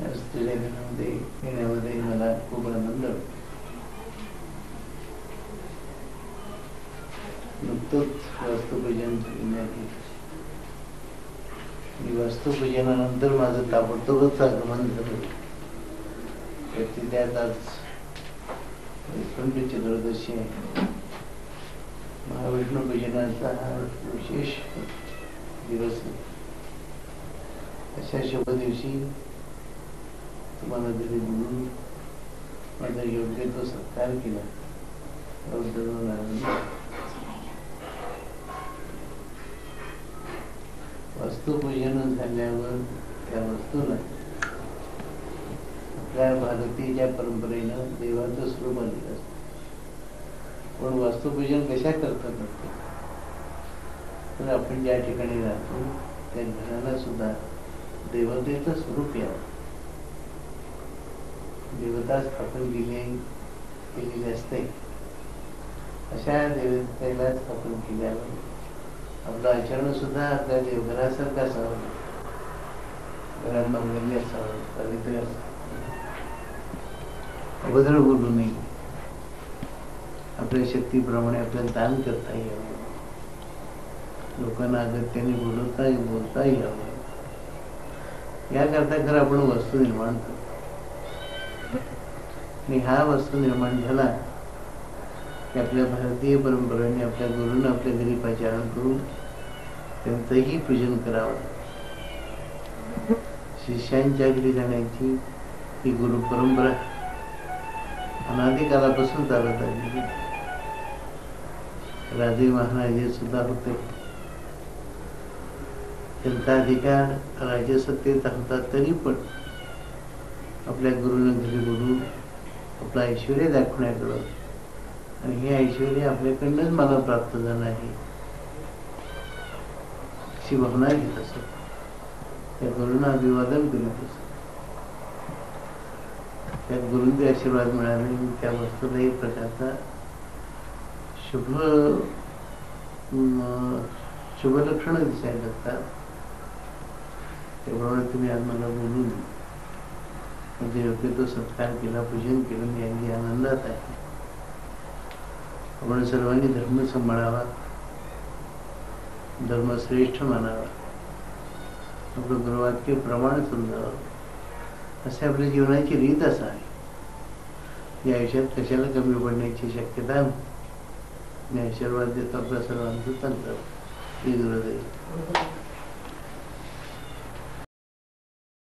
गुरुदेव ईश्वर गुरु येण्यामध्ये मला खूप आनंद नुकतंच वास्तुपूजन मी वास्तुपूजनानंतर माझं ताबडतोबच आगमन झालं. त्याची त्यात आज वैकुंठ चतुर्दशी आहे. महाविष्णू पूजनाचा हा विशेष दिवस आहे. अशा शुभ दिवशी तुम्हाला घरी म्हणून माझा योग्य तो सत्कार केला. वस्तुपूजन झाल्यावर त्या वस्तूला आपल्या भारतीय परंपरेनं देवाचं स्वरूप आलेलं असतं. पण वस्तुपूजन कशा करतात तर आपण ज्या ठिकाणी राहतो त्या घराला सुद्धा देवतेचं स्वरूप यावं. देवता स्थापन केली केलेली असते अशा देवतेला स्थापन केल्यावर आपलं आचरण सुद्धा आपल्या देवघरासारखं असावं घरात मंगल्य असावं पवित्र अभद्र बोलू नये आपल्या शक्तीप्रमाणे आपल्याला दान करता यावं लोकांना अगत्याने बोलवता बोलता यावं याकरता खरं आपण वस्तू निर्माण करतो। आणि हा वस्तू निर्माण झाला. की आपल्या भारतीय परंपरेने आपल्या गुरुनं आपल्या घरी पाचारण करून त्यांचंही पूजन करावं. शिष्यांच्या घरी जाण्याची ही गुरु परंपरा अनादिकालापासून चालत आली राजे महाराजे सुद्धा होते. त्यांचा अधिकार राजसत्तेचा होता तरी पण आपल्या गुरुनं घरी बोलून आपला ऐश्वर दाखवण्याकडं. आणि हे ऐश्वर आपल्याकडनंच मला प्राप्त झालं आहे. अशी भावना घेत असत त्या गुरुंना अभिवादन करीत असत त्या गुरुंचे आशीर्वाद मिळाले त्या वस्तूला एक प्रकारचा शुभ शुभलक्षणं शुभ लक्षण दिसायला लागतात. त्याप्रमाणे तुम्ही आज मला बोलून म्हणजे योग्य तो सत्कार केला पूजन केलं मी अगदी आनंदात आहे. आपण सर्वांनी धर्म सांभाळावा. धर्म श्रेष्ठ मानावा. आपलं गुरुवाक्य प्रमाण समजावं. असे आपल्या जीवनाची रीत असावी या आयुष्यात कशाला कमी पडण्याची शक्यता मी आशीर्वाद देतो आपल्या सर्वांचं तंत्र. श्री गुरुदेव.